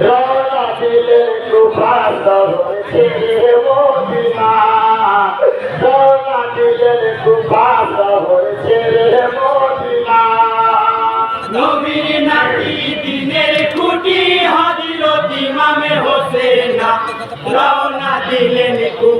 রওনা দিলেন তুফান ধরেছে মদিনা। রওনা দিলেন তুফান ধরেছে মদিনা। নবীর নাকি দিনের খুঁটি হজরত ইমামে হোসেন রওনা দিলেন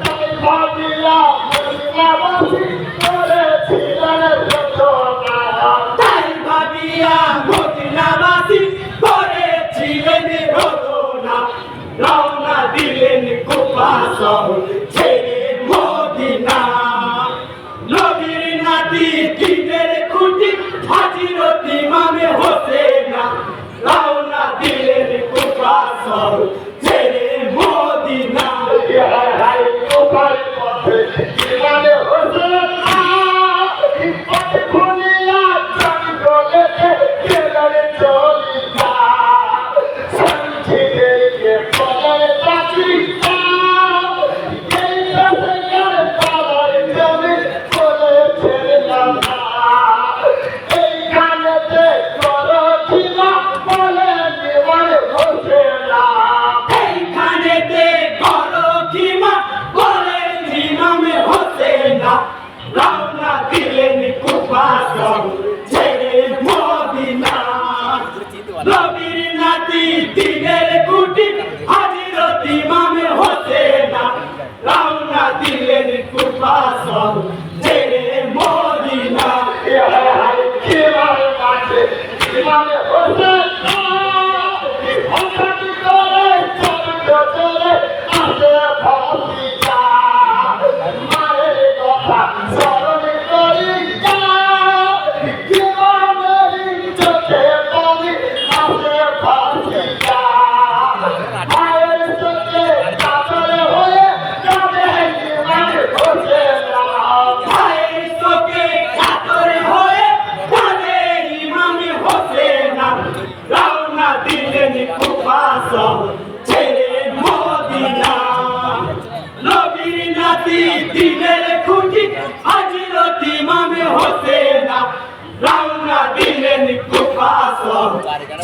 তাই ভাবিলাম ছেড়ে মদিনা রবির নাতি দিনের কুটি হাজিরত ইমাম হোসেনা রওনা দিলেন কুফা সহ Got it, got it.